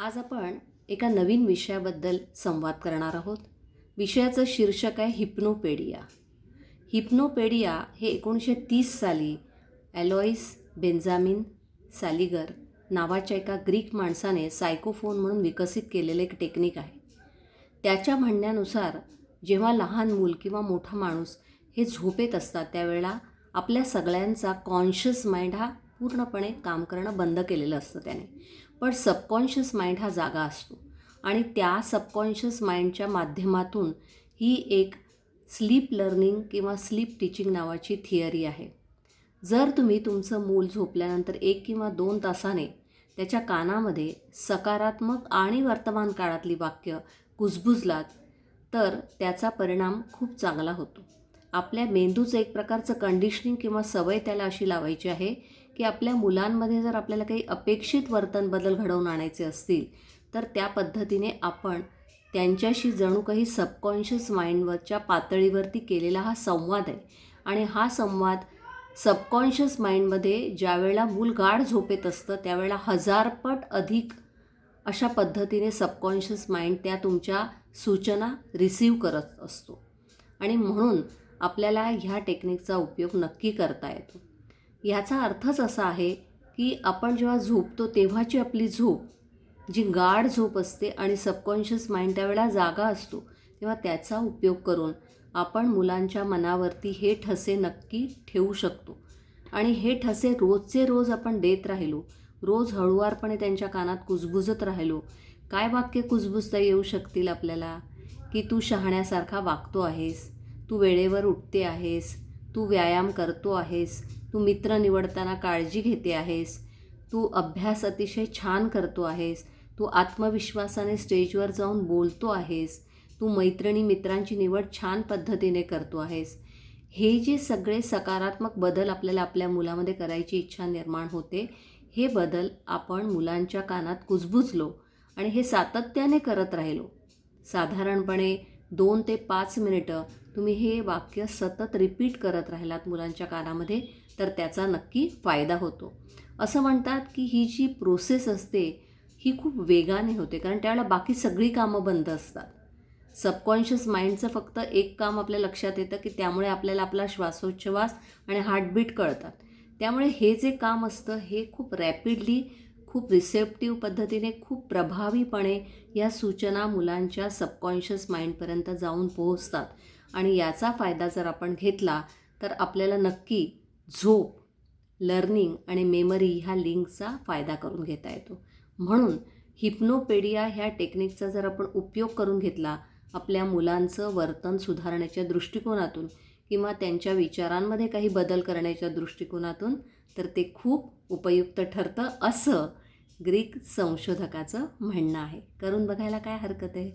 आज आपण एका नवीन विषयाबद्दल संवाद करणार आहोत. विषयाचं शीर्षक आहे हिप्नोपेडिया. हिप्नोपेडिया हे एकोणीसशे तीस साली ॲलॉईस बेंजामिन सॅलिगर नावाच्या एका ग्रीक माणसाने सायकोफोन म्हणून विकसित केलेलं एक टेक्निक आहे. त्याच्या म्हणण्यानुसार जेव्हा लहान मूल किंवा मोठा माणूस हे झोपेत असतात त्यावेळेला आपल्या सगळ्यांचा कॉन्शियस माइंड हा पूर्णपणे काम करणं बंद केलेलं असतं त्याने. पण सबकॉन्शियस माइंड हा जागा असतो. आणि त्या सबकॉन्शियस माइंडच्या माध्यमातून ही एक स्लीप लर्निंग किंवा स्लीप टीचिंग नावाची थिअरी आहे. जर तुम्ही तुमचं मूल झोपल्यानंतर एक किंवा दोन तासाने त्याच्या कानामध्ये सकारात्मक आणि वर्तमान काळातली वाक्य कुजबुजलात तर त्याचा परिणाम खूप चांगला होतो. आपल्या मेंदूचं एक प्रकारचं कंडिशनिंग किंवा सवय त्याला अशी लावायची आहे की आपल्या मुलांमध्ये जर आपल्याला काही अपेक्षित वर्तन बदल घडवून आणायचे असतील तर त्या पद्धतीने आपण त्यांच्याशी जणू काही सबकॉन्शियस माइंडवरच्या पातळीवरती केलेला हा संवाद आहे. आणि हा संवाद सबकॉन्शियस माइंडमध्ये ज्यावेळेला मूल गाढ झोपेत असतं त्यावेळेला हजारपट अधिक अशा पद्धतीने सबकॉन्शियस माइंड त्या तुमच्या सूचना रिसीव करत असतो. आणि म्हणून आपल्याला ह्या टेक्निकचा उपयोग नक्की करता येतो. ह्याचा अर्थच असा आहे की आपण जेव्हा झोपतो तेव्हाची आपली झोप जी गाढ झोप असते आणि सबकॉन्शियस माइंड त्यावेळेला जागा असतो तेव्हा त्याचा उपयोग करून आपण मुलांच्या मनावरती हे ठसे नक्की ठेवू शकतो. आणि हे ठसे रोजचे रोज आपण देत राहिलो रोज हळुवारपणे त्यांच्या कानात कुजबुजत राहिलो काय वाक्य कुजबुजता येऊ शकतील आपल्याला? की तू शहाण्यासारखा वागतो आहेस तू वेळेवर उठते आहेस तू व्यायाम करतो आहेस तू मित्र निवडताना काळजी घेते आहेस. तू अभ्यास अतिशय छान करतो आहेस. तू आत्मविश्वासाने स्टेजवर जाऊन बोलतो आहेस. तू मैत्रिणी मित्रांची निवड छान पद्धतीने करतो आहेस. हे जे सगळे सकारात्मक बदल आपल्याला आपल्या मुलामध्ये करायची इच्छा निर्माण होते हे बदल आपण मुलांच्या कानात कुजबुजलो आणि हे सातत्याने करत राहिलो. साधारणपणे दोन ते पाच मिनिटं तुम्ही हे वाक्य सतत रिपीट करत राहिलात मुलांच्या कानामध्ये तर त्याचा नक्की फायदा होतो. असं म्हणतात की ही जी प्रोसेस असते ही खूप वेगाने होते कारण त्यावेळेला बाकी सगळी कामं बंद असतात. सबकॉन्शियस माइंडचं फक्त एक काम आपल्या लक्षात येतं की त्यामुळे आपल्याला आपला श्वासोच्छ्वास आणि हार्टबीट कळतात. त्यामुळे हे जे काम असतं हे खूप रॅपिडली खूप रिसेप्टिव्ह पद्धतीने खूप प्रभावीपणे या सूचना मुलांच्या सबकॉन्शियस माइंडपर्यंत जाऊन पोहोचतात. आणि याचा फायदा जर आपण घेतला तर आपल्याला नक्की झोप लर्निंग आणि मेमरी ह्या लिंकचा फायदा करून घेता येतो. म्हणून हिप्नोपेडिया ह्या टेक्निकचा जर आपण उपयोग करून घेतला आपल्या मुलांचं वर्तन सुधारण्याच्या दृष्टिकोनातून किंवा त्यांच्या विचारांमध्ये काही बदल करण्याच्या दृष्टिकोनातून तर ते खूप उपयुक्त ठरतं असं ग्रीक संशोधकाचं म्हणणं आहे. करून बघायला काय हरकत आहे?